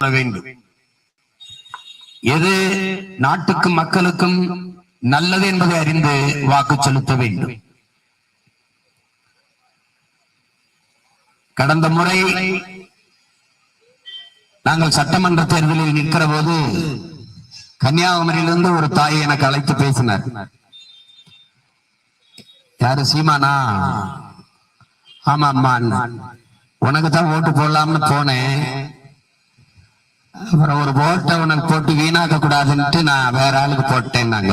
கொள்ள வேண்டும் எது நாட்டுக்கும் மக்களுக்கும் நல்லது என்பதை அறிந்து வாக்கு செலுத்த வேண்டும். கடந்த முறை நாங்கள் சட்டமன்ற தேர்தலில் நிற்கிற போது கன்னியாகுமரியிலிருந்து ஒரு தாய் எனக்கு அழைத்து பேசினார். யாரு சீமானா? ஆமா அம்மா உனக்கு தான் ஓட்டு போடலாம்னு போனேன். அப்புறம் ஒரு போட்டை உனக்கு போட்டு வீணாக்க கூடாதுன்ட்டு நான் வேற ஆளுக்கு போட்டேன் நாங்க.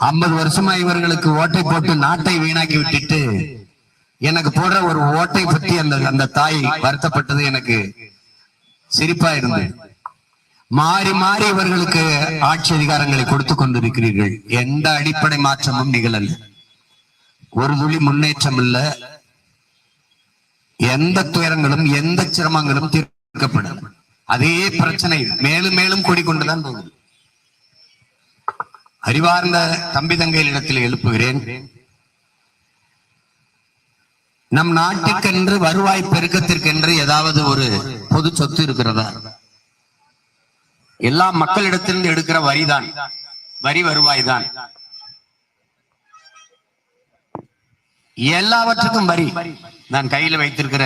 ஐம்பது வருஷமா இவர்களுக்கு ஓட்டை போட்டு நாட்டை வீணாக்கி விட்டுட்டு எனக்கு போடுற ஒரு ஓட்டை பற்றி அந்த அந்த தாய் வருத்தப்பட்டது எனக்கு சிரிப்பா இருந்தது மாறி மாறி இவர்களுக்கு ஆட்சி அதிகாரங்களை கொடுத்து கொண்டிருக்கிறீர்கள். எந்த அடிப்படை மாற்றமும் நிகழல. ஒரு துளி முன்னேற்றம் இல்ல. எந்த துயரங்களும் எந்த சிரமங்களும் தீர்க்கப்படும் அதே பிரச்சனை மேலும் மேலும் கூடிக்கொண்டுதான் போகுது. அறிவார்ந்த தம்பி தங்கைகளிடத்தில் எழுப்புகிறேன். நம் நாட்டுக்கென்று வருவாய் பெருக்கத்திற்கென்று ஏதாவது ஒரு பொது சொத்து இருக்கிறதா? எல்லா மக்களிடத்திலிருந்து எடுக்கிற வரிதான். வரி வருவாய் தான் எல்லாவற்றுக்கும் வரி. நான் கையில் வைத்திருக்கிற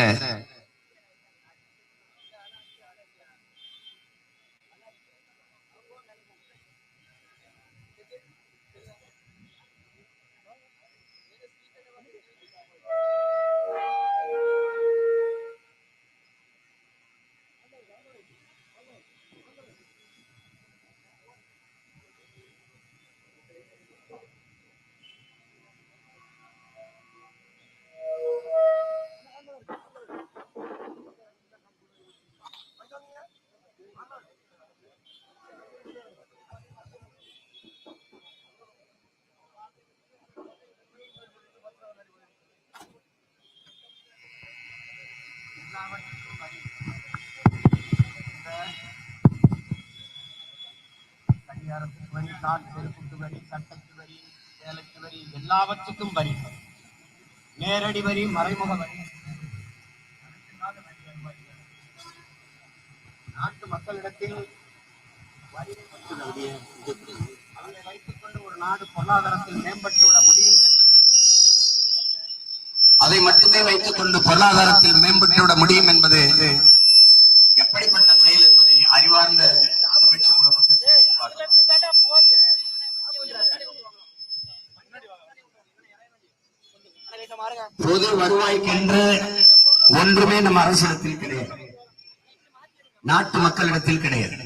வரி கால் வரி சட்டத்து வரி வேலைக்கு வரி எல்லாவற்றுக்கும் வரி. நேரடி வரி மறைமுக வரி. நாட்டு மக்களிடத்தில் வரி அதனை வைத்துக் கொண்டு ஒரு நாடு பொருளாதாரத்தில் மேம்பட்டு விட முடியும் அதை மட்டுமே வைத்துக் கொண்டு பொருளாதாரத்தில் மேம்பட்டு விட முடியும் என்பது எப்படிப்பட்ட செயல் என்பதை அறிவார்ந்த பொது வருவாய்க்கென்று ஒன்றுமே நம்ம அரசிடத்தில் கிடையாது. நாட்டு மக்களிடத்தில் கிடையாது.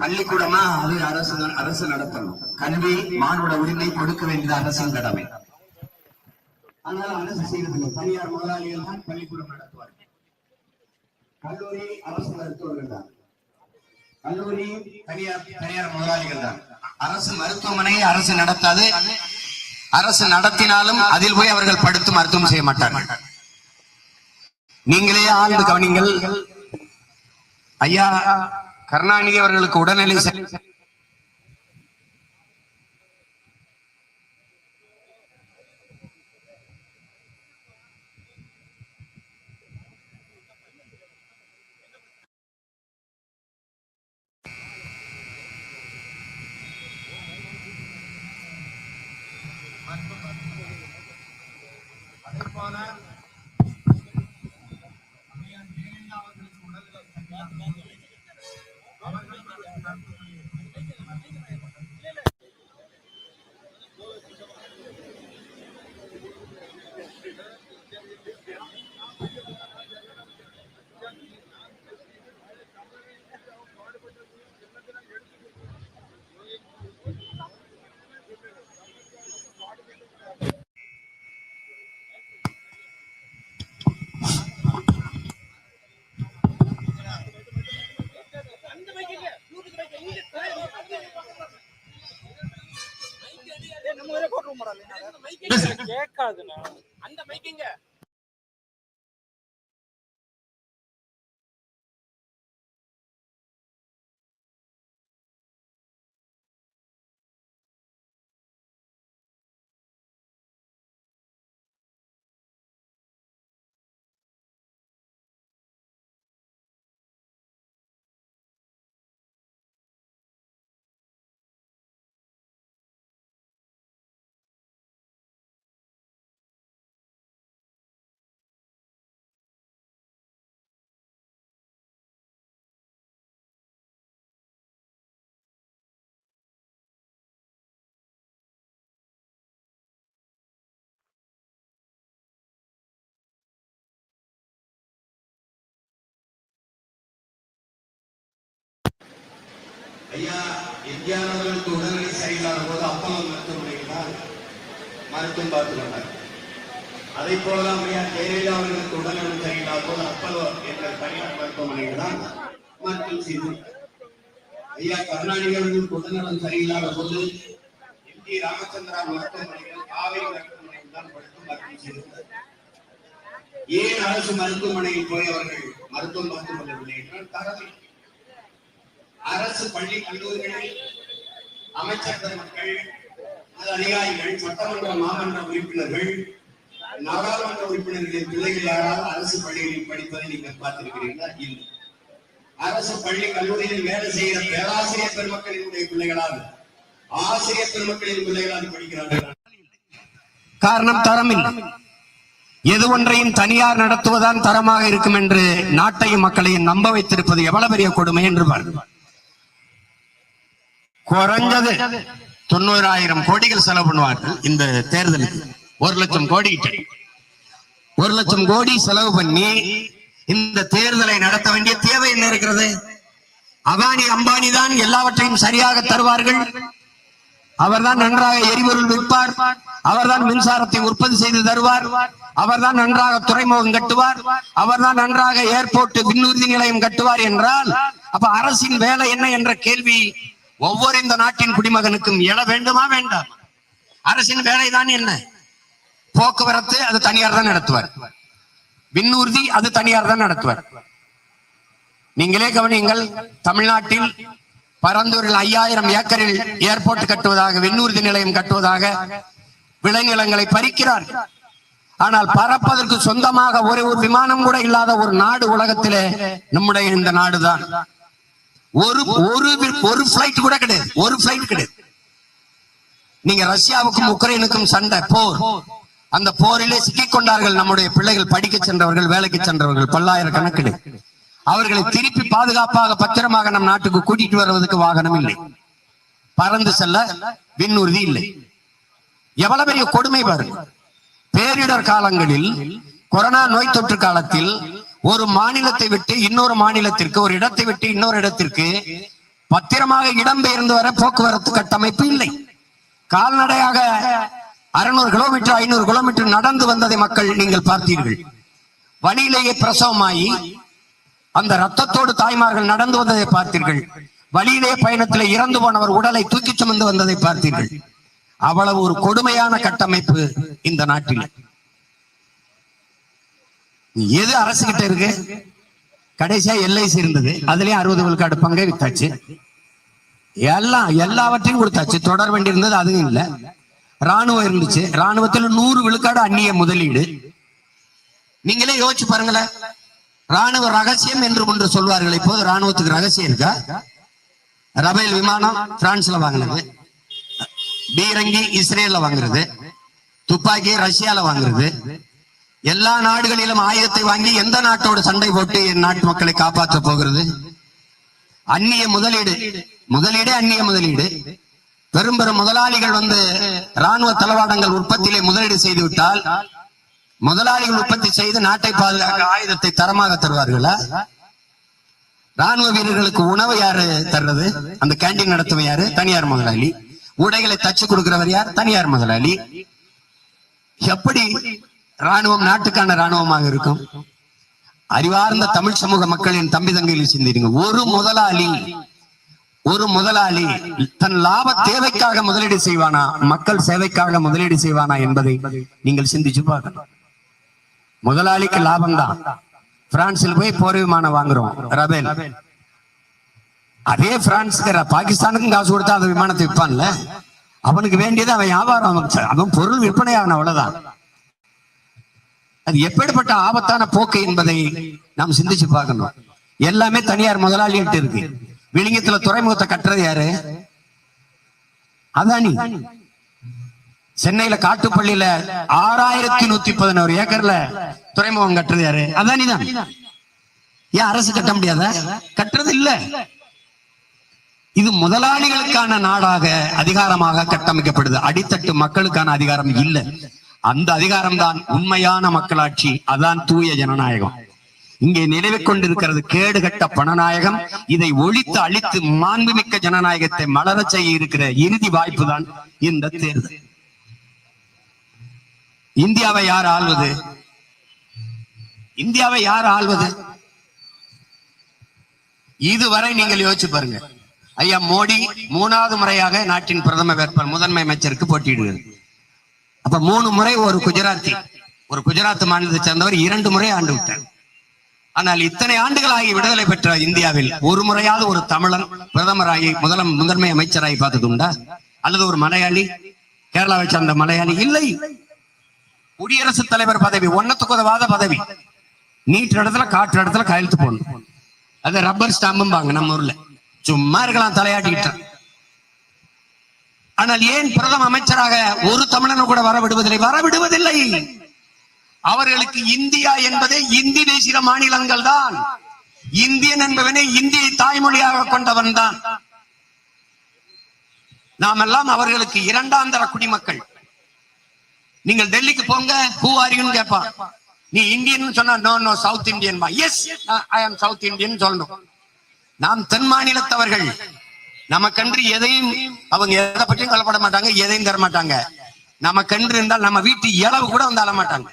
பள்ளிக்கூடமா அது அரசு அரசு நடத்தணும். கல்வி மானுட உரிமை கொடுக்க வேண்டியது அரசின் கடமை. ஆனால் அரசு செய்வதில்லை. தனியார் முதலாளிகள் தான் பள்ளிக்கூடம் நடத்துவார்கள். கல்லூரி அரசு மருத்துவர்கள் தான். கல்லூரி தனியார் தனியார் முதலாளிகள் தான். அரசு மருத்துவமனையை அரசு நடத்தாது. அரசு நடத்தினாலும் அதில் போய் அவர்கள் படுத்து மருத்துவம் செய்ய மாட்டார்கள். நீங்களே ஆழ்ந்து கவனிங்கள். ஐயா கருணாநிதி அவர்களுக்கு உடல்நிலை சரி அதே போல கேட்காதுண்ணா. அந்த மைக்கிங்க ஐயா எம்ஜிஆர் அவர்களுக்கு உடல்நிலை சரியில்லாத போது அப்பல்லோ மருத்துவமனையில் தான் மருத்துவம் பார்த்து கொண்டார். அதை போலதான் ஐயா ஜெயலலிதா அவர்களுக்கு உடல்நிலை சரியில்லாத போது அப்பல்லோ என்ற தனியார் மருத்துவமனையில் தான் மருத்துவம் செய்து ஐயா கருணாநிதி அவர்களுக்கு உடல்நலம் சரியில்லாத போது எம் ஜி ராமச்சந்திரா மருத்துவமனையில் காவேரி மருத்துவமனையில் தான் படுத்து மருத்துவம் செய்திருந்தார். ஏன் அரசு மருத்துவமனையில் போய் அவர்கள் மருத்துவம் பார்த்துக் கொள்ளவில்லை என்றால் தரவில்லை. அரசு பள்ளி கல்லூரிகளில் அமைச்சர் பெருமக்கள் அதிகாரிகள் சட்டமன்ற மாமன்ற உறுப்பினர்கள் நாடாளுமன்ற உறுப்பினர்களின் பிள்ளைகள் யாராவது அரசு பள்ளிகளில் படிப்பதை நீங்கள் பார்த்திருக்கிறீர்களா? இல்லை. அரசு பள்ளி கல்லூரியில் வேலை செய்கிற பேராசிரியர் பெருமக்களினுடைய பிள்ளைகளால் ஆசிரியர் பெருமக்களின் பிள்ளைகளால் படிக்கிறார்கள். காரணம் தரம் இல்லை எது ஒன்றையும் தனியார் நடத்துவதான் தரமாக இருக்கும் என்று நாட்டையும் மக்களையும் நம்ப வைத்திருப்பது எவ்வளவு பெரிய கொடுமை என்று பாருங்கள். குறைஞ்சது தொண்ணூறாயிரம் கோடிகள் செலவு பண்ணுவார்கள் இந்த தேர்தலுக்கு ஒரு லட்சம் கோடி ஒரு லட்சம் கோடி செலவு பண்ணி இந்த தேர்தலை நடத்த வேண்டிய தேவை என்ன இருக்கிறது? அதானி அம்பானி தான் எல்லாவற்றையும் சரியாக தருவார்கள். அவர்தான் நன்றாக எரிபொருள் விற்பார். அவர்தான் மின்சாரத்தை உற்பத்தி செய்து தருவார். அவர்தான் நன்றாக துறைமுகம் கட்டுவார். அவர்தான் நன்றாக ஏர்போர்ட் விண்ணூர்தி நிலையம் கட்டுவார் என்றால் அப்ப அரசின் வேலை என்ன என்ற கேள்வி ஒவ்வொரு இந்த நாட்டின் குடிமகனுக்கும் எழ வேண்டுமா வேண்டாம்? அரசின் வேலைதான் என்ன? போக்குவரத்து அது தனியார் தான் நடத்துவார். விண்ணூர்தி அது தனியார் தான் நடத்துவார். நீங்களே கவனியுங்கள் தமிழ்நாட்டில் பரந்தூரில் ஐயாயிரம் ஏக்கரில் ஏர்போர்ட் கட்டுவதாக விண்ணூர்தி நிலையம் கட்டுவதாக விளைநிலங்களை பறிக்கிறார். ஆனால் பறப்பதற்கு சொந்தமாக ஒரு ஒரு விமானம் கூட இல்லாத ஒரு நாடு உலகத்திலே நம்முடைய இந்த நாடுதான். ஒரு ஒரு ஒரு பிளைட் கூட கிடையாது. ஒரு பிளைட் கிடையாது. நீங்க ரஷ்யாவுக்கும் உக்ரைனுக்கும் சண்டை போர். அந்த போரிலே சிக்கிக் கொண்டார்கள் நம்முடைய பிள்ளைகள் படிக்க சென்றவர்கள் வேலைக்கு சென்றவர்கள் பல்லாயிரக்கணக்கில். அவர்களை திருப்பி பாதுகாப்பாக பத்திரமாக நம் நாட்டுக்கு கூட்டிட்டு வருவதற்கு வாகனம் இல்லை. பறந்து செல்ல விண்ணுறுதி இல்லை. எவ்வளவு பெரிய கொடுமை பாருங்க. பேரிடர் காலங்களில் கொரோனா நோய் தொற்று காலத்தில் ஒரு மாநிலத்தை விட்டு இன்னொரு மாநிலத்திற்கு ஒரு இடத்தை விட்டு இன்னொரு இடத்திற்கு பத்திரமாக இடம்பெயர்ந்து வர போக்குவரத்து கட்டமைப்பு இல்லை. கால்நடையாக அறுநூறு கிலோமீட்டர் ஐநூறு கிலோமீட்டர் நடந்து வந்ததை மக்கள் நீங்கள் பார்த்தீர்கள். வழியிலேயே பிரசவமாயி அந்த ரத்தத்தோடு தாய்மார்கள் நடந்து வந்ததை பார்த்தீர்கள். வழியிலே பயணத்திலே இறந்து போனவர் உடலை தூக்கி சுமந்து வந்ததை பார்த்தீர்கள். அவ்வளவு ஒரு கொடுமையான கட்டமைப்பு இந்த நாட்டில். எது அரசு கிட்ட இருக்கு? கடைசியா எல்ஐசி இருந்தது. அதுலயும் அறுபது விழுக்காடு பங்கை வித்தாச்சு. எல்லாம் எல்லாவற்றையும் கொடுத்தாச்சு. தொடர் வண்டி இருந்தது அதுவும் இல்ல. ராணுவம் இருந்துச்சு. ராணுவத்துல நூறு விழுக்காடு அந்நிய முதலீடு. நீங்களே யோசிச்சு பாருங்களேன். ராணுவ ரகசியம் என்று ஒன்று சொல்வார்கள். இப்போது ராணுவத்துக்கு ரகசியம் இருக்கா? ரபேல் விமானம் பிரான்ஸ்ல வாங்கினது. பீரங்கி இஸ்ரேல்ல வாங்குறது. துப்பாக்கி ரஷ்யால வாங்குறது. எல்லா நாடுகளிலும் ஆயுதத்தை வாங்கி எந்த நாட்டோடு சண்டை போட்டு என் நாட்டு மக்களை காப்பாற்ற போகிறது? அந்நிய முதலீடு. முதலீடே அந்நிய முதலீடு. பெரும் பெரும் முதலாளிகள் வந்து ராணுவ தளவாடங்கள் உற்பத்தியிலே முதலீடு செய்து விட்டால் முதலாளிகள் உற்பத்தி செய்து நாட்டை பாதுகாக்க ஆயுதத்தை தரமாக தருவார்களா? ராணுவ வீரர்களுக்கு உணவு யாரு தர்றது? அந்த கேண்டீன் நடத்துவ யாரு? தனியார் முதலாளி. உடைகளை தச்சு கொடுக்கிறவர் யார்? தனியார் முதலாளி. எப்படி ராணுவம் நாட்டுக்கான ராணுவமாக இருக்கும். அறிவார்ந்த தமிழ் சமூக மக்களின் தம்பி தங்கையில் சிந்திடுங்க. ஒரு முதலாளி ஒரு முதலாளி தன் லாப தேவைக்காக முதலீடு செய்வானா? மக்கள் சேவைக்காக முதலீடு செய்வானா என்பதை நீங்கள் சிந்திச்சு பார்க்கணும். முதலாளிக்கு லாபம் தான் பிரான்சில் போய் போர் விமானம் வாங்குறோம். ரபேல். அதே பிரான்ஸ்க்கு பாகிஸ்தானுக்கும் காசு கொடுத்தா அந்த விமானத்தை விற்பான்ல? அவனுக்கு வேண்டியது அவன் வியாபாரம். அவன் பொருள் விற்பனை ஆகணும் அவ்வளவுதான். அது எப்படிப்பட்ட ஆபத்தான போக்கு என்பதை நாம் சிந்திச்சு பார்க்கணும். எல்லாமே தனியார் முதலாளிகிட்ட இருக்கு. விழுங்கத்துல துறைமுகத்தை கட்டுறது யாரு? அதானி. சென்னையில காட்டுப்பள்ளியில ஆறாயிரத்தி நூத்தி பதினோரு ஏக்கர்ல துறைமுகம் கட்டுறது யாரு? அதானி தான் ஏன் அரசு கட்ட முடியாத? கட்டுறது இல்ல. இது முதலாளிகளுக்கான நாடாக அதிகாரமாக கட்டமைக்கப்படுது. அடித்தட்டு மக்களுக்கான அதிகாரம் இல்லை. அந்த அதிகாரம்தான் உண்மையான மக்களாட்சி. அதான் தூய ஜனநாயகம். இங்கே நிலவிக் கொண்டிருக்கிறது கேடுகட்ட பணநாயகம். இதை ஒழித்து அழித்து மாண்புமிக்க ஜனநாயகத்தை மலர செய்ய இருக்கிற இறுதி வாய்ப்பு தான் இந்த தேர்தல். இந்தியாவை யார் ஆள்வது? இந்தியாவை யார் ஆள்வது? இதுவரை நீங்கள் யோசிச்சு பாருங்க. ஐயா மோடி மூணாவது முறையாக நாட்டின் பிரதம வேட்பாளர் முதன்மை அமைச்சருக்கு போட்டியிடுகிறது. அப்ப மூணு முறை ஒரு குஜராத்தி. ஒரு குஜராத் மாநிலத்தை சேர்ந்தவர் இரண்டு முறை ஆண்டு விட்டார். ஆனால் இத்தனை ஆண்டுகளாகி விடுதலை பெற்ற இந்தியாவில் ஒரு முறையாவது ஒரு தமிழன் பிரதமராகி முதல முதன்மை அமைச்சராகி பார்த்தது உண்டா? அல்லது ஒரு மலையாளி கேரளாவை சார்ந்த மலையாளி? இல்லை. குடியரசுத் தலைவர் பதவி ஒன்னத்துக்கு உதவாத பதவி. நீட்டு இடத்துல காற்று இடத்துல கையெழுத்து போடணும். அது ரப்பர் ஸ்டாம்பும்பாங்க நம்ம ஊர்ல. சும்மா இருக்கலாம் தலையாட்டிக்கிட்டான் ஆனால் ஏன் பிரதம அமைச்சராக ஒரு தமிழனும் கூட வர விடுவதில்லை வர விடுவதில்லை அவர்களுக்கு இந்தியா என்பதே இந்தி தேசிய மாநிலங்கள் தான். இந்தியன் என்பவனே இந்தியை தாய்மொழியாக கொண்டவன் தான். நாம் எல்லாம் அவர்களுக்கு இரண்டாம் தர குடிமக்கள். நீங்கள் டெல்லிக்கு போங்க ஹூ ஆர் யூன்னு கேட்பான். நீ இந்தியன் சொன்னா no no south Indian yes I am south Indian சொல்லணும். நாம் தென் மாநிலத்தவர்கள். நமக்கன்று எதையும் அவங்க எதை பற்றியும் கவலைப்பட மாட்டாங்க எதையும் தர மாட்டாங்க. நமக்கன்று இருந்தால் நம்ம வீட்டு இளவு கூட வந்து மாட்டாங்க.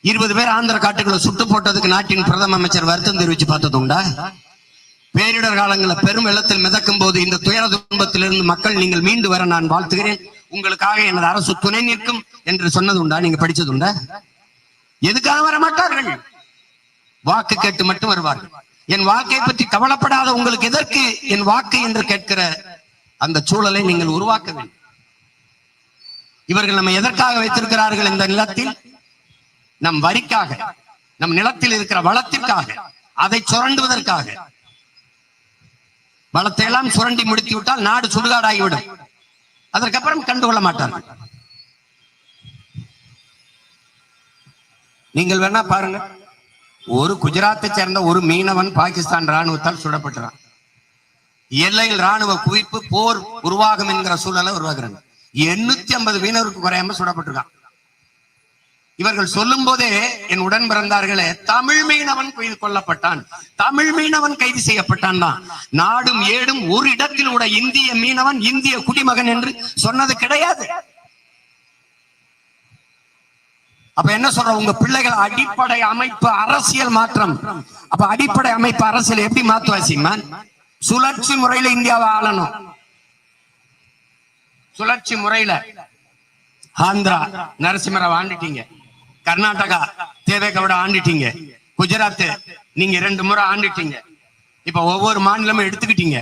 இருபது பேர் ஆந்திர காட்டுகளை சுட்டு போட்டதுக்கு நாட்டின் பிரதம அமைச்சர் வருத்தம் தெரிவிச்சு பார்த்தது உண்டா? பேரிடர் காலங்களில் பெரும் வெள்ளத்தில் மிதக்கும் போது இந்த துயர துன்பத்திலிருந்து மக்கள் நீங்கள் மீண்டு வர நான் வாழ்த்துகிறேன். உங்களுக்காக எனது அரசு துணை நிற்கும் என்று சொன்னது உண்டா? நீங்க படிச்சது உண்டா? எதுக்காக வர மாட்டார்கள்? வாக்கு கேட்டு மட்டும் வருவார்கள். என் வாக்கை பற்றி கவலைப்படாத உங்களுக்கு எதற்கு என் வாக்கு என்று கேட்கிற அந்த சூழலை நீங்கள் உருவாக்க வேண்டும். இவர்கள் நம்ம எதற்காக வைத்திருக்கிறார்கள் இந்த நிலத்தில்? நம் வரிக்காக நம் நிலத்தில் இருக்கிற வளத்திற்காக அதை சுரண்டுவதற்காக. வளத்தை எல்லாம் சுரண்டி முடித்து விட்டால் நாடு சுடுகாடாகிவிடும். அதற்கப்புறம் கண்டுகொள்ள மாட்டார்கள். நீங்கள் வேணா பாருங்க ஒரு குஜராத்தை சேர்ந்த ஒரு மீனவன் பாகிஸ்தான் ராணுவத்தால் சுடப்பட்டான் எல்லையில் ராணுவ குவிப்பு போர் உருவாகும் என்கிற சூழலை உருவாக்குறாங்க. எண்ணூத்தி ஐம்பது மீனவருக்கு குறையாம சுடப்பட்டிருக்கான். இவர்கள் சொல்லும் போதே என் உடன் பிறந்தார்களே தமிழ் மீனவன் கைது கொல்லப்பட்டான். தமிழ் மீனவன் கைது செய்யப்பட்டான் தான். நாடும் ஏடும் ஒரு இடத்தில் கூட இந்திய மீனவன் இந்திய குடிமகன் என்று சொன்னது கிடையாது. அப்ப என்ன சொல்ற? உங்க பிள்ளைகள் அடிப்படை அமைப்பு அரசியல் மாற்றம். அப்ப அடிப்படை அமைப்பு அரசியல் எப்படி மாத்துவாசிமா சுழற்சி முறையில இந்தியாவை ஆளணும். சுழற்சி முறையில. ஆந்திரா நரசிம்மராவ் ஆண்டுட்டீங்க. கர்நாடகா தேவேகவுட ஆண்டுட்டீங்க. குஜராத் நீங்க ரெண்டு முறை ஆண்டுட்டீங்க. இப்ப ஒவ்வொரு மாநிலமும் எடுத்துக்கிட்டீங்க.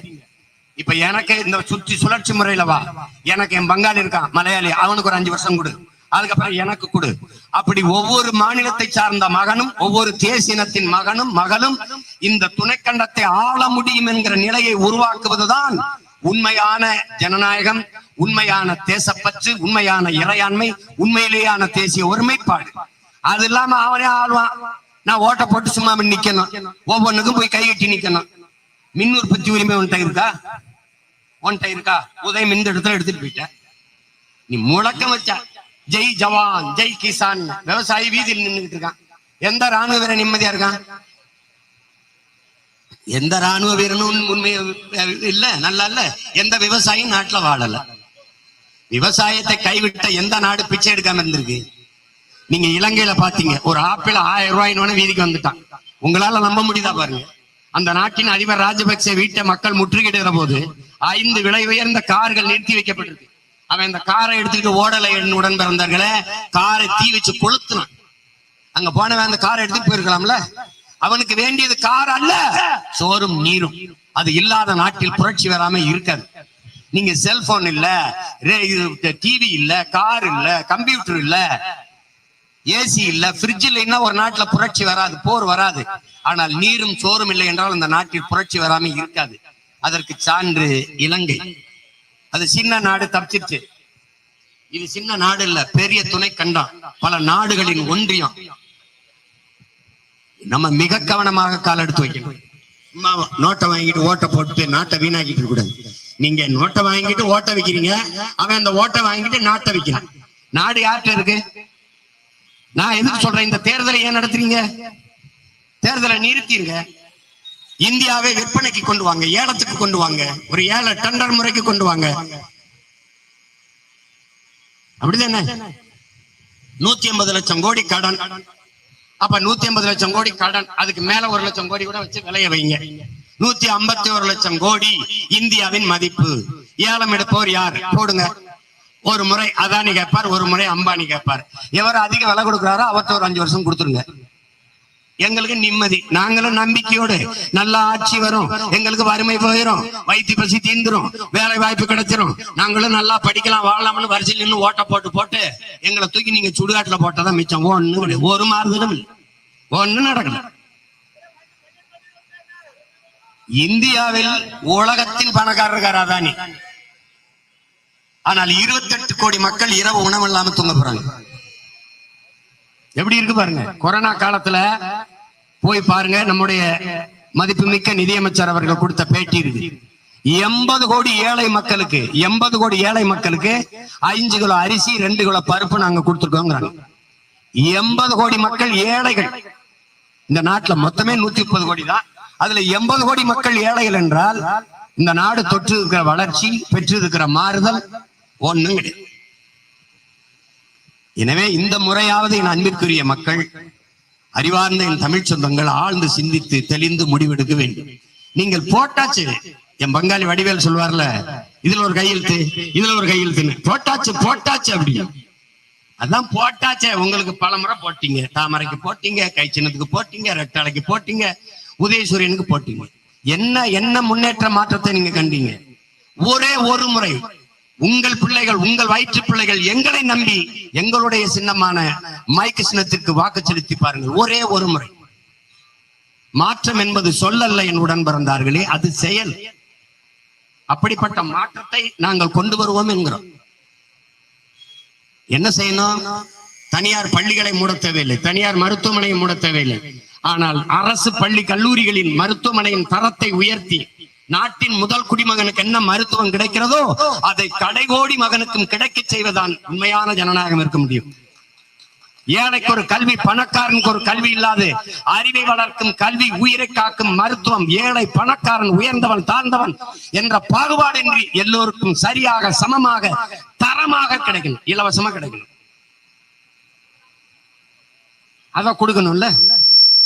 இப்ப எனக்கு இந்த சுற்றி சுழற்சி முறையில வா. எனக்கு என் பங்காளி இருக்கான் மலையாளி. அவனுக்கு ஒரு அஞ்சு வருஷம் கொடு. அதுக்கப்புறம் எனக்கு கொடு. அப்படி ஒவ்வொரு மாநிலத்தை சார்ந்த மகனும் ஒவ்வொரு தேசினத்தின் மகனும் மகளும் இந்த துணைக்கண்டத்தை ஆள முடியும் என்கிற நிலையை உருவாக்குவதுதான் உண்மையான ஜனநாயகம் உண்மையான தேசப்பற்று உண்மையான இறையாண்மை உண்மையிலேயான தேசிய ஒருமைப்பாடு. அது இல்லாம அவனே ஆள்வான். நான் ஓட்ட போட்டு சும்மா நிக்கணும். ஒவ்வொன்றுக்கும் போய் கை கட்டி நிக்கணும். மின் உற்பத்தி உரிமை உன்கிட்ட இருக்கா? உன்கிட்ட இருக்கா? உதயம் இந்த இடத்துல எடுத்துட்டு போயிட்ட நீ முழக்கம் வச்சா ஜெய் ஜவான் ஜெய் கிசான். விவசாயி வீதியில் நின்றுட்டு இருக்கான். எந்த ராணுவ வீரன் நிம்மதியா இருக்கான்? எந்த ராணுவ வீரனும் உண்மை இல்ல நல்லா இல்ல. எந்த விவசாயியும் நாட்டுல வாழல. விவசாயத்தை கைவிட்ட எந்த நாடு பிச்சை எடுக்காம இருந்திருக்கு? நீங்க இலங்கையில பாத்தீங்க ஒரு ஆப்பிள் ஆயிரம் ரூபாயின்னு வீதிக்கு வந்துட்டான். உங்களால நம்ப முடியுதா பாருங்க. அந்த நாட்டின் அதிபர் ராஜபக்சே வீட்டை மக்கள் முற்றுகையிடுகிற போது ஐந்து விலை உயர்ந்த கார்கள் நிறுத்தி வைக்கப்பட்டிருக்கு. அவன் இந்த காரை எடுத்துக்கிட்டு ஓடலை உடன் பிறந்தார்களே காரை தீ வச்சு கொளுத்துனான். அங்க போனவன் அந்த காரை எடுத்துட்டு போயிருக்கலாம்ல? அவனுக்கு வேண்டியது கார் அல்ல சோறும் நீரும். அது இல்லாத நாட்டில் புரட்சி வராம இருக்காது. நீங்க செல்போன் இல்ல டிவி இல்ல கார் இல்ல கம்ப்யூட்டர் இல்ல ஏசி இல்ல பிரிட்ஜ் இல்லைன்னா ஒரு நாட்டுல புரட்சி வராது போர் வராது. ஆனால் நீரும் சோறும் இல்லை என்றால் அந்த நாட்டில் புரட்சி வராம இருக்காது. அதற்கு சான்று இலங்கை. அது சின்ன நாடு தப்பிச்சிருச்சு. இது சின்ன நாடு இல்ல பெரிய துணை கண்டம். பல நாடுகளின் ஒன்றியம். நம்ம மிக கவனமாக கால் எடுத்து வைக்கணும். சும்மா நோட்டை வாங்கிட்டு ஓட்டை போட்டு நாட்டை வீணாக்கிட்டு கூடாது. நீங்க நோட்டை வாங்கிட்டு ஓட்டை வைக்கிறீங்க அவன் அந்த ஓட்டை வாங்கிட்டு நாட்டை வைக்கிறான். நாடு யார்கிட்ட இருக்கு? நான் எதுக்கு சொல்றேன் இந்த தேர்தலை ஏன் நடத்துறீங்க? தேர்தலை நிறுத்திருங்க. இந்தியாவை விற்பனைக்கு கொண்டு வாங்க ஏலத்துக்கு கொண்டு வாங்க ஒரு ஏழை டெண்டர் முறைக்கு கொண்டு வாங்க. அப்படிதானே? நூத்தி ஐம்பது லட்சம் கோடி கடன். அப்ப நூத்தி ஐம்பது லட்சம் கோடி கடன் அதுக்கு மேல ஒரு லட்சம் கோடி கூட வச்சு விளைய வைங்க. நூத்தி ஐம்பத்தி ஒரு லட்சம் கோடி இந்தியாவின் மதிப்பு. ஏலம் எடுப்பவர் யார்? போடுங்க. ஒரு முறை அதானி கேட்பார் ஒரு முறை அம்பானி கேட்பார். எவர் அதிக விலை கொடுக்குறாரோ அவர்த்த ஒரு அஞ்சு வருஷம் கொடுத்துருங்க. எங்களுக்கு நிம்மதி. நாங்களும் நம்பிக்கையோடு நல்ல ஆட்சி வரும். எங்களுக்கு வறுமை போயிடும் வயிற்று பசி தீந்துரும். வேலை வாய்ப்பு கிடைச்சிரும். நாங்களும் நல்லா படிக்கலாம் வாழலாம்னு வரிசையில் நின்று ஓட்ட போட்டு போட்டு எங்களை தூக்கி நீங்க சுடுகாட்டுல போட்டதான் மிச்சம். ஒண்ணு கிடையாது. ஒரு மாறுதலும் இல்லை. ஒண்ணு நடக்கல. இந்தியாவில் உலகத்தின் பணக்காரர் இருக்கார் அதானி. ஆனால் 28 கோடி மக்கள் இரவு உணவு இல்லாம தூங்க போறாங்க. எப்படி இருக்கு பாருங்க? கொரோனா காலத்துல போய் பாருங்க நம்முடைய மதிப்புமிக்க நிதியமைச்சர் அவர்கள் கொடுத்த பேட்டி இருக்கு எண்பது கோடி ஏழை மக்களுக்கு எண்பது கோடி ஏழை மக்களுக்கு ஐந்து கிலோ அரிசி ரெண்டு கிலோ பருப்பு நாங்க கொடுத்துருக்கோங்கிறாங்க. எண்பது கோடி மக்கள் ஏழைகள். இந்த நாட்டுல மொத்தமே நூத்தி முப்பது கோடி தான். அதுல எண்பது கோடி மக்கள் ஏழைகள் என்றால் இந்த நாடு தொற்று இருக்கிற வளர்ச்சி பெற்று இருக்கிற மாறுதல் ஒண்ணும் கிடையாது. எனவே இந்த முறையாவது என் அன்பிற்குரிய மக்கள் அறிவார்ந்த என் தமிழ் சொந்தங்கள் ஆழ்ந்து சிந்தித்து தெளிந்து முடிவெடுக்க வேண்டும். நீங்கள் போட்டாச்சு என் பங்காளி வடிவேல் சொல்வார்ல இதுல ஒரு கையெழுத்து இதுல ஒரு கையெழுத்துன்னு. போட்டாச்சு போட்டாச்சு அப்படி. அதான் போட்டாச்சே உங்களுக்கு பல முறை போட்டீங்க. தாமரைக்கு போட்டீங்க கை சின்னத்துக்கு போட்டீங்க ரெட்டாலைக்கு போட்டீங்க உதயசூரியனுக்கு போட்டீங்க. என்ன என்ன முன்னேற்ற மாற்றத்தை நீங்க கண்டீங்க? ஒரே ஒரு முறை உங்கள் பிள்ளைகள் உங்கள் வயிற்று பிள்ளைகள் எங்களை நம்பி எங்களுடைய சின்னமான மைக்கு சின்னத்திற்கு வாக்கு செலுத்தி பாருங்கள். ஒரே ஒரு முறை. மாற்றம் என்பது சொல்லல்ல என் உடன் பிறந்தார்களே அது செயல். அப்படிப்பட்ட மாற்றத்தை நாங்கள் கொண்டு வருவோம் என்கிறோம். என்ன செய்யணும்? தனியார் பள்ளிகளை மூட தேவையில்லை. தனியார் மருத்துவமனையை மூட தேவையில்லை. ஆனால் அரசு பள்ளி கல்லூரிகளின் மருத்துவமனையின் தரத்தை உயர்த்தி நாட்டின் முதல் குடிமகனுக்கு என்ன மருத்துவம் கிடைக்கிறதோ அதை கடைகோடி மகனுக்கும் கிடைக்கச் செய்வதுதான் உண்மையான ஜனநாயகம் இருக்க முடியும். ஏழைக்கு ஒரு கல்வி பணக்காரனுக்கு ஒரு கல்வி இல்லாது அறிவை வளர்க்கும் கல்வி உயிரை காக்கும் மருத்துவம் ஏழை பணக்காரன் உயர்ந்தவன் தாழ்ந்தவன் என்ற பாகுபாடின்றி எல்லோருக்கும் சரியாக சமமாக தரமாக கிடைக்கணும். இலவசமா கிடைக்கணும். அத கொடுக்கணும்ல?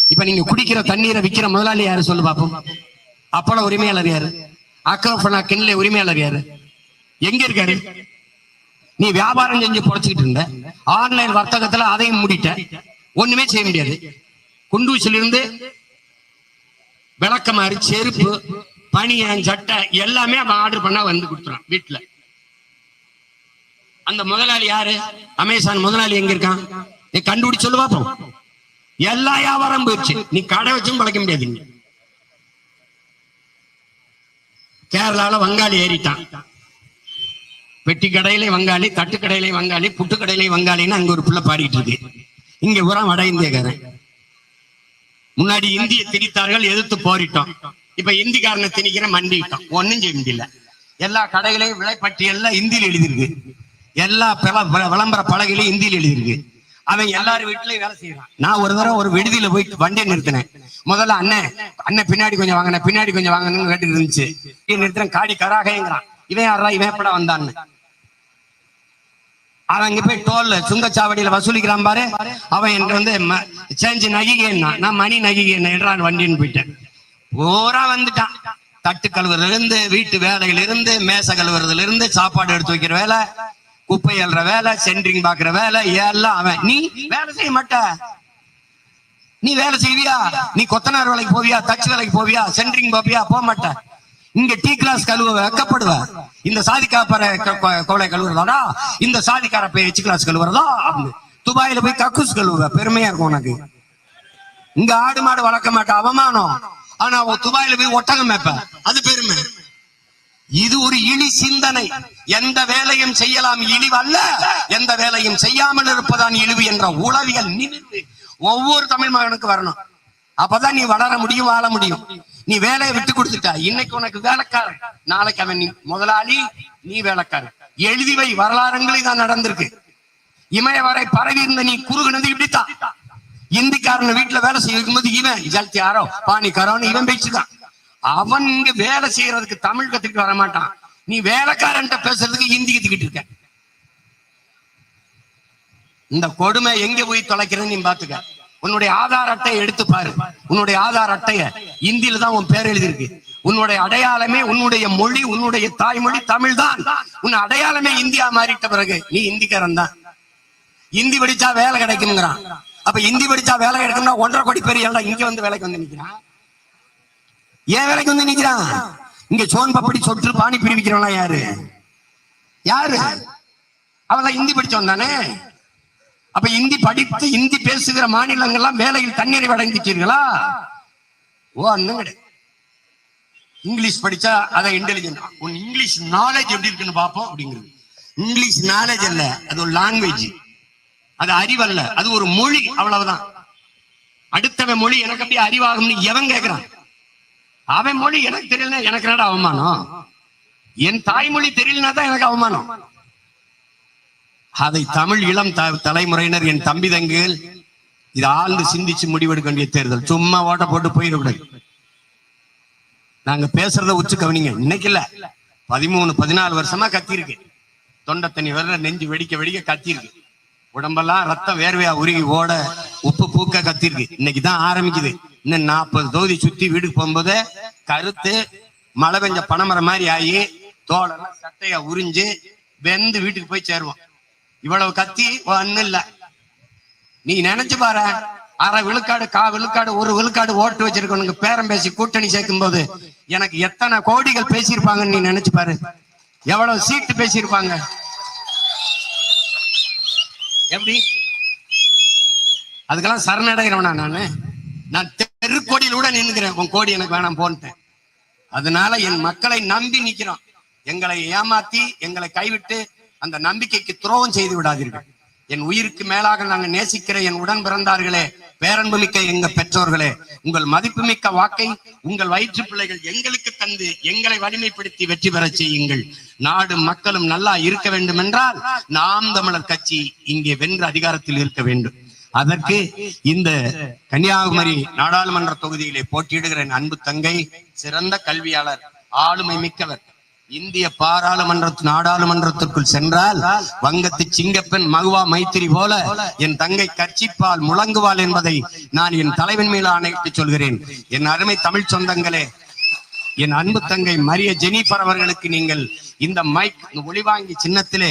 இப்ப நீங்க குடிக்கிற தண்ணீரை விக்கிற முதலாளி யாரு? சொல்லு பாப்போம். அப்பள உரிமையாளர் யாரு? அக்ரஃபனா கிண்ல உரிமையாளர் யாரு? எங்க இருக்காரு? நீ வியாபாரம் செஞ்சு பொழைச்சிக்கிட்டு இருந்த. ஆன்லைன் வர்த்தகத்துல அதையும் முடிட்ட. ஒண்ணுமே செய்ய முடியாது. குண்டூசிலிருந்து விளக்க மாதிரி செருப்பு பனியன் சட்டை எல்லாமே அவன் ஆர்டர் பண்ணா வந்து கொடுத்துறான் வீட்டுல. அந்த முதலாளி யாரு? அமேசான் முதலாளி எங்க இருக்கான்? நீ கண்டுபிடிச்சு சொல்லு எல்லா வியாபாரம் போயிடுச்சு. நீ கடை வச்சும் பழைக்க முடியாது கேரளாவில் கேரளால வங்காளி ஏறிட்டான். பெட்டி கடையிலே வங்காளி தட்டு கடையிலே வங்காளி புட்டு கடையிலே வங்காளின்னு அங்க ஒரு பிள்ளை பாடிட்டு இருக்கு. இங்க பூரா வட இந்தியக்காரன். முன்னாடி இந்திய திணித்தார்கள் எதிர்த்து போரிட்டோம். இப்ப இந்திக்காரனை திணிக்கிற மண்டிட்டோம் ஒண்ணும் செய்ய முடியல. எல்லா கடைகளையும் விலைப்பட்டியல்ல இந்தியில் எழுதியிருக்கு. எல்லா விளம்பர பலகையிலையும் இந்தியில் எழுதியிருக்கு. அவன் எல்லாரும் வீட்டுலயும் வேலை செய்யறான் நான் ஒரு தடவை ஒரு விடுதியில போய் வண்டியை நிறுத்தினேன். முதல்ல அண்ணன் அண்ணன் பின்னாடி கொஞ்சம் வாங்கின பின்னாடி கொஞ்சம் வாங்கணும்னு கேட்டு இருந்துச்சு. நிறுத்தினேன் காடி கராகங்கிறான். இவன் யாரா? இவன் எப்படா வந்தான்னு. அவன் இங்க போய் டோல்ல சுங்கச்சாவடியில வசூலிக்கிறான் பாரு. அவன் என்கிட்ட வந்து சேஞ்சு நகிகேன்னா நான் மணி நகிகேன் என்றான் வண்டின்னு போயிட்டேன். ஓரா வந்துட்டான். தட்டு கழுவுறதுல இருந்து வீட்டு வேலையில இருந்து மேச கழுவுறதுல இருந்து சாப்பாடு எடுத்து வைக்கிற வேலை. குப்பை எழுற வேலை சென்ட்ரிங் பாக்குற வேலை எல்லாம் அவன். நீ வேலை செய்ய மாட்ட. நீ வேலை செய்வியா? நீ கொத்தனார் வேலைக்கு போவியா? தச்சு வேலைக்கு போவியா? சென்ட்ரிங் போவியா போக மாட்ட. இங்க டீ கிளாஸ் கழுவ வெக்கப்படுவ. இந்த சாதிக்காப்பற கோலை கழுவுறதாடா இந்த சாதிக்கார போய் எச்சு கிளாஸ் கழுவுறதா? அப்படின்னு. துபாயில போய் கக்கூஸ் கழுவ பெருமையா இருக்கும் உனக்கு. இங்க ஆடு மாடு வளர்க்க மாட்ட. அவமானம். ஆனா துபாயில போய் ஒட்டகம் மேப்ப அது பெருமை. இது ஒரு இழி சிந்தனை. எந்த வேலையும் செய்யலாம் இழிவு அல்ல. எந்த வேலையும் செய்யாமல் இருப்பதான் இழிவு என்ற உளவியல் நிமிர்வு ஒவ்வொரு தமிழ் மகனுக்கு வரணும். அப்பதான் நீ வளர முடியும் வாழ முடியும். நீ வேலையை விட்டு கொடுத்துட்ட. இன்னைக்கு உனக்கு வேலைக்காரன். நாளைக்கு அவன் நீ முதலாளி நீ வேலைக்காரன். எழுதிவை வரலாறுங்களே தான் நடந்திருக்கு. இமய வரை பரவி இருந்த நீ குறுகுனது இப்படித்தான். இந்திக்காரன் வீட்டுல வேலை செய்யும் போது இவன் ஜல்தி யாரோ பானி கரோன்னு இவன் பேச்சுதான். அவன் இங்க வேலை செய்யறதுக்கு தமிழ் கத்துக்கிட்டு வர மாட்டான். நீ வேலைக்காரன் பேசுறதுக்கு ஹிந்தி கத்துக்கிட்டு இருக்க. இந்த கொடுமை எங்க போய் தொலைக்கிறேன்னு நீ பாத்துக்க. உன்னுடைய ஆதார் அட்டையை எடுத்து பாரு. உன்னுடைய ஆதார் அட்டைய இந்தியில தான் உன் பேர் எழுதியிருக்கு. உன்னுடைய அடையாளமே உன்னுடைய மொழி உன்னுடைய தாய்மொழி தமிழ் தான். உன் அடையாளமே இந்தியா மாறிட்ட பிறகு நீ இந்திக்காரன் தான். இந்தி படிச்சா வேலை கிடைக்கும்ங்கிறான். அப்ப இந்தி படிச்சா வேலை கிடைக்கும்னா ஒன்றரை கோடி பேர் எல்லாம் இங்க வந்து வேலைக்கு வந்து நிக்கிறான்? ஏன் வேலைக்கு வந்து நிக்கிறான் இங்க சோன் பப்படி சொட்டு பாணி பிரிவிக்கிறவனா யாரு? யாரு? அவன் இந்தி படிச்சவன் தானே? அப்ப இந்தி படித்து இந்தி பேசுகிற மாநிலங்கள்லாம் வேலையில் தண்ணீரை வழங்கிட்டீர்களா? ஓ அண்ணன் இங்கிலீஷ் படிச்சா அதை இன்டெலிஜென்ட் உன் இங்கிலீஷ் நாலேஜ் எப்படி இருக்குன்னு பார்ப்போம் அப்படிங்கிறது. இங்கிலீஷ் நாலேஜ் அல்ல அது ஒரு லாங்குவேஜ் அது அறிவல்ல அது ஒரு மொழி அவ்வளவுதான். அடுத்தவன் மொழி எனக்கு அப்படியே அறிவாகும்னு எவன் கேட்கிறான் அவன் மொழி எனக்கு தெரியலனா எனக்கு என்னடா அவமானம்? என் தாய்மொழி தெரியலனா தான் எனக்கு அவமானம். அதை தமிழ் இளம் த- தலைமுறையினர் என் தம்பி தங்குகள் இது ஆழ்ந்து சிந்திச்சு முடிவெடுக்க வேண்டிய தேர்தல். சும்மா ஓட்ட போட்டு போயிடக்கூடாது. நாங்க பேசுறத உச்சு கவனிங்க. இன்னைக்கு இல்ல. பதிமூணு பதினாலு வருஷமா கத்திருக்கு தொண்டை தண்ணி வர நெஞ்சு வெடிக்க வெடிக்க கத்திருக்கு உடம்பெல்லாம் ரத்தம் வேர்வையா உருகி ஓட உப்பு பூக்க கத்திருக்கு இன்னைக்கு தான் ஆரம்பிக்குது. இன்னும் நாற்பது தொகுதி சுத்தி வீட்டுக்கு போகும்போது கருத்து மழை பெஞ்ச பனைமரம் மாதிரி ஆகி தோலெல்லாம் சட்டையா உறிஞ்சு வெந்து வீட்டுக்கு போய் சேருவோம். இவ்வளவு கத்தி ஒன்னும் இல்ல. நீ நினைச்சு பாரு அரை விழுக்காடு கா விழுக்காடு ஒரு விழுக்காடு ஓட்டு வச்சிருக்கவனுக்கு பேரம் பேசி கூட்டணி சேர்க்கும் போது எனக்கு எத்தனை கோடிகள் பேசியிருப்பாங்கன்னு நீ நினைச்சு பாரு. எவ்வளவு சீட்டு பேசியிருப்பாங்க? எப்படி? அதுக்கெல்லாம் சரணடைகிறவனா நானு? நான் நெருக்கோடியில் கூட நின்னுக்கிறேன். உன் கோடி எனக்கு வேணாம் போன்ட்டேன் அதனால என் மக்களை நம்பி நிக்கிறோம். எங்களை ஏமாத்தி எங்களை கைவிட்டு அந்த நம்பிக்கைக்கு துரோகம் செய்து விடாதீர்கள். என் உயிருக்கு மேலாக நாங்க நேசிக்கிற என் உடன் பிறந்தார்களே பேரன்புமிக்க எங்க பெற்றோர்களே உங்கள் மதிப்புமிக்க வாக்கை உங்கள் வயிற்று பிள்ளைகள் எங்களுக்கு தந்து எங்களை வலிமைப்படுத்தி வெற்றி பெற செய்யுங்கள். நாடு மக்களும் நல்லா இருக்க வேண்டும் என்றால் நாம் தமிழர் கட்சி இங்கே வென்ற அதிகாரத்தில் இருக்க வேண்டும். அதற்கு இந்த கன்னியாகுமரி நாடாளுமன்ற தொகுதியிலே போட்டியிடுகிற என் அன்பு தங்கை சிறந்த கல்வியாளர் ஆளுமை மிக்கவர் இந்திய பாராளுமன்ற நாடாளுமன்றத்திற்குள் சென்றால் வங்கத்து சிங்கப்பெண் மகுவா மைத்திரி போல என் தங்கை கட்சிப்பால் முழங்குவாள் என்பதை நான் என் தலைவன் மேல் ஆணையிட்டு சொல்கிறேன். என் அருமை தமிழ் சொந்தங்களே என் அன்பு தங்கை மரிய ஜெனிபர் அவர்களுக்கு நீங்கள் இந்த மைக் ஒளிவாங்கி சின்னத்திலே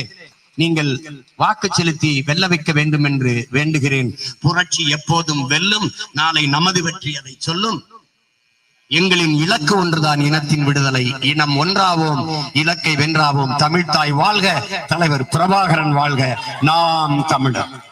நீங்கள் வாக்கு செலுத்தி வெல்ல வைக்க வேண்டும் என்று வேண்டுகிறேன். புரட்சி எப்போதும் வெல்லும் நாளை நமது பற்றி அதை சொல்லும். எங்களின் இலக்கு ஒன்றுதான் இனத்தின் விடுதலை. இனம் ஒன்றாவோம் இலக்கை வென்றாவோம். தமிழ்தாய் வாழ்க தலைவர் பிரபாகரன் வாழ்க. நாம் தமிழர்.